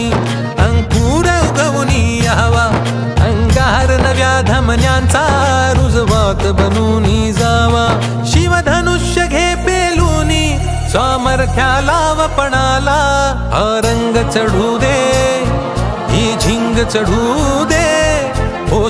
मधुनी अंकुर उगवनी यावा अंगार नव्या धमन्यांचा रुजवात बनूनी जावा. शिवधनुष्य घे पेलूनी सामर्थ्याला वपणाला हा रंग चढू दे ही झिंग चढू दे. हो ओ